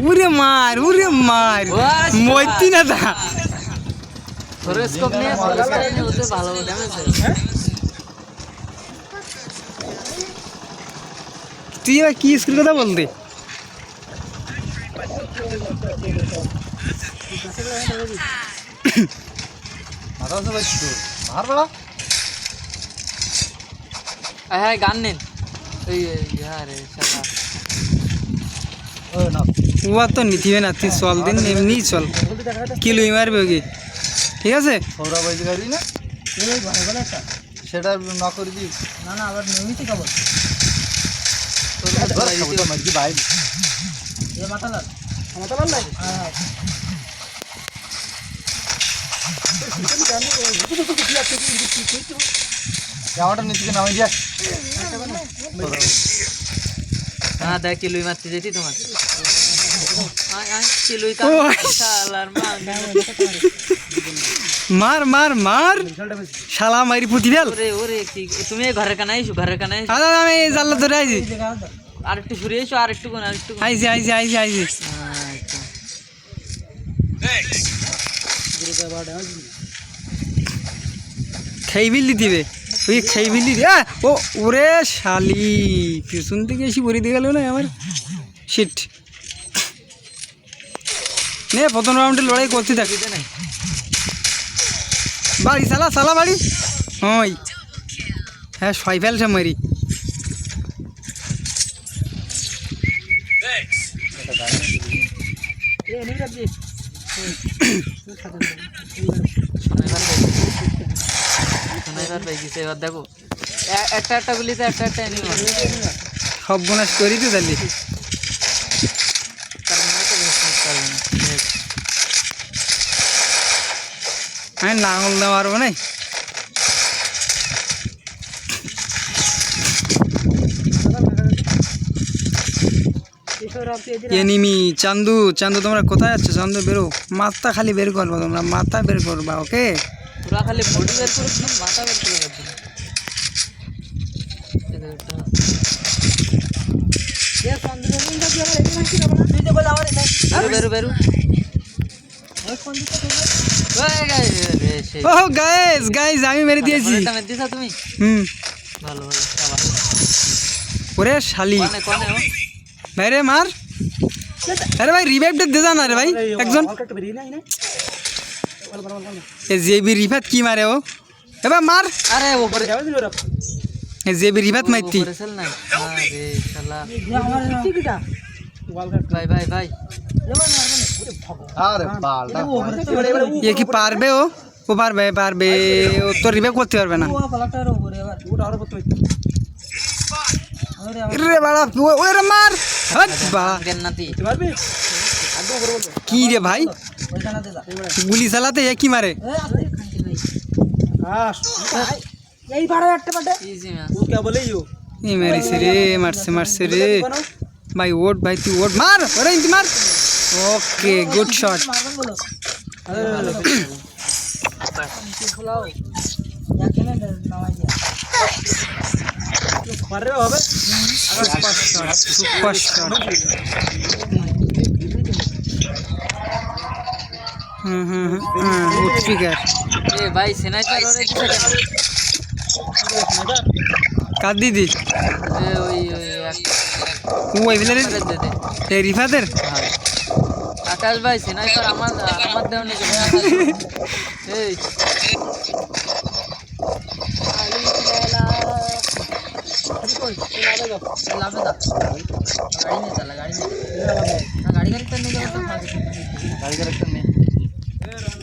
উরে মার উরে মার। মরতি না তা হরোস্কোপ নিয়ে হরোস্কোপ নিয়ে ওদের ভালো তুই এবার কি স্কুল কথা বলতে হ্যাঁ গান নেন। ওই হ্যাঁ রে তো নিতিবে না তুই চল দিন এমনি চল। কিলোই মারবে ওকে। ঠিক আছে? সৌরা বাইতে পারি না? সেটা না করে না না আবার নিয়মিত ভাই জামাটা নিচে নামাই যাক হ্যাঁ দেখ কিলুই মারতে যেতি তোমার। মার। মার মার শালা মারি ওরে ওরে তুমি ঘরের কানে আইসো ঘরের কানে আইসো। আমি জানলা ধরে আইছি। আর একটু ঘুরে এসো আর একটু কোন আর একটু। আইছি আইছি আইছি আইছি। খেই বিল দিতিবে। খেই বিল দিতে আহ, ও ওরে শালি পিছন থেকে এসে ভরে দিয়ে গেল না আমার। শিট নে প্রথম রাউন্ডে লড়াই করতে থাকি। বাড়ি সালা সালা বাড়ি। ওই। হ্যাঁ ছয় ফেলছে মারি। শোনাইবার পাই গেছে এবার দেখো একটা একটা গুলিতে একটা একটা মারো। সব বোনাস করি তো তাহলে না না। বেশ। আমি নাঙল দেওয়া পারব না এনিমি চান্দু চান্দু তোমরা কোথায় আছো চান্দু বেরো মাথা খালি বের করব তোমরা মাথা বের করবা ওকে তোরা খালি বডি বের করিস না মাথা বের করে রাখবি বেরু বেরু ও গাইস গাইস আমি মেরে দিয়েছি। তুমি? হুম। ভালো ভালো ওরে শালি। ভাই রে মার। আরে ভাই রিভাইভটা দে না রে ভাই একজন। এ জেবি রিভাত কি মারে ও এবার মার আরে উপরে এ জেবি রিভাত মারতি উপরে সেল নাই আরে শালা ভাই ভাই ভাই আরে বালটা এ কি পারবে ও ও পারবে পারবে ও তো রিভাইভ করতে পারবে না রে বাড়া ও- ওরে মার হাট বাড়া কেন নাতি কি রে ভাই? গুলি চালাতে এ কি মারে মারিছে রে মারছে মারছে রে। ভাই ওট ভাই তুই ওট মার ওরে ইন্তি মার। Okay good shot. Super shot. Hmm hmm hmm. Hmm speaker এ ভাই স্নাইপার ওরে দিছে কেন? কার দিদি? এ ওই ওই ও দে রিফাদের হ্যাঁ। আকাশ ভাই স্নাইপার আমার আমার দেহ নিয়ে এই। চালা গাড়ি নিয়ে না গাড়ি গাড়ি তো নিয়ে যাব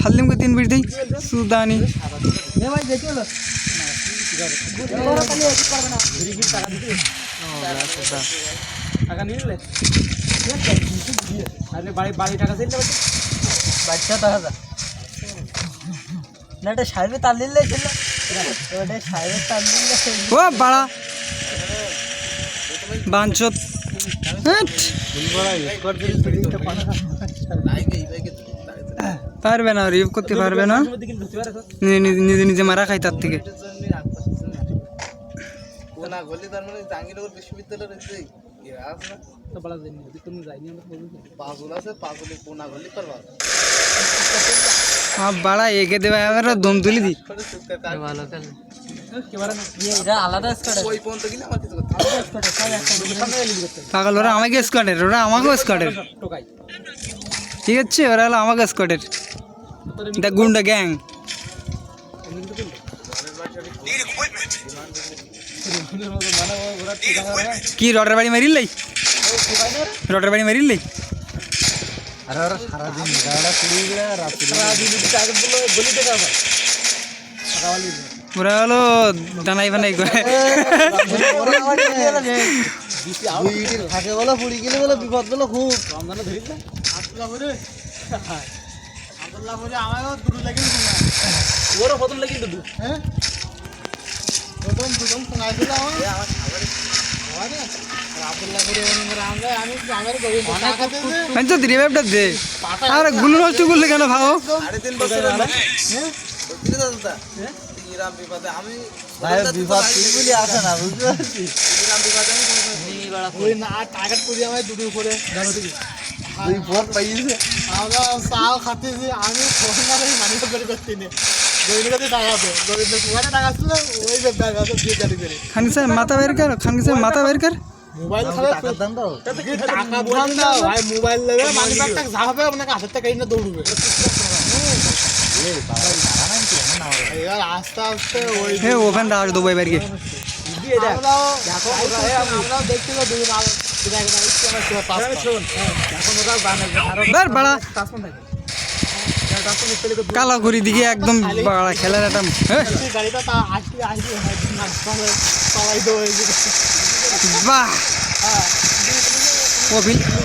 ফালদিম কো তিন সুদানি বাড়ি বাড়ি টাকা ছিল বাচ্চা তো হাজার না এটা তার নিলে ছিল ওটা সাহেবে তার ও, বাড়া। বাঞ্চত। হ্যাট। পারবে না রিভ করতে পারবে না। নিজে- নিজে মারা খাই তার থেকে। বাড়া দেবে দম তুলি পাগল, ওরা আমাকে স্কোয়াডের ওরা আমাকেও স্কোয়াডের ঠিক আছে, ওরা হলো আমাকে স্কোয়াডের দ্য গুন্ডা গ্যাং কি, রডের বাড়ি মারিলাই রডের বাড়ি মারিলাই আরে ওরা হলো দানাই বানাই করে। থাকে বলে বুড়ি গেলে বলে বিপদগুলো খুব। ওরা প্রথম লেগে দুধ হ্যাঁ? প্রথম দুজন শোনাই দিল আমার। আমি তো রিভাইভটা দে। আরগুলো নষ্ট করলে কেন ভাও? ইরাম বিবাদে আমি ভাই বিপদ তুই আসে না বুঝতে পারছিস? ইরাম বিবাদে আমি কোনো- ওই না টার্গেট করি আমার দুটো তুমি দুই পথ পাইছে আমরা চাল খাতেছি আমি ফোন মারে মানি বের করতে নে গোবিন্দ কাছে টাকা আছে গোবিন্দ কুয়াটা টাকা ছিল ওই যে ব্যাগ আছে দিয়ে গাড়ি করে খান স্যার মাথা বের কর খান স্যার মাথা বের কর মোবাইল খাবে টাকা দাম দাও টাকা দাম দাও ভাই মোবাইল নেবে মানি ব্যাগ টাকা যাবে আপনাকে হাতের টাকা এনে দৌড়বে এবার আস্তে আস্তে ওই হে ওখান রাজ দেবো এবার গিয়ে আমরাও আমরাও দেখছিল দুই কালা করি দিকে একদম বাড়া খেলার একটা হ্যাঁ, বাহ।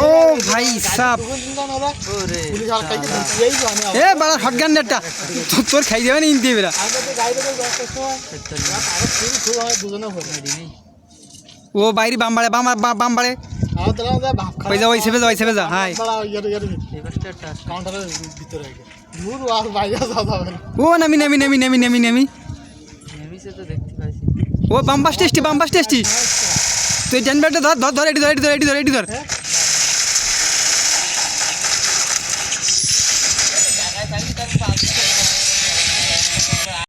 ও ভাই সাপ। এ বাড়া শটগান তোর খাই দেবে না ইনতে বেরা দুজনে ও বাইরে বাম বাড়ে, বাম বাম- বাড়ে। ওই সেভে যা, ওই সেবে যা, হাই। ও, নামি নামি নামি নামি নামি নামি। ও বাম্পাস টেস্টি বাম্পাস টেস্টি। তুই জানবে ধর ধর ধর, এটি ধর এটি ধর এটি ধর এটি ধর।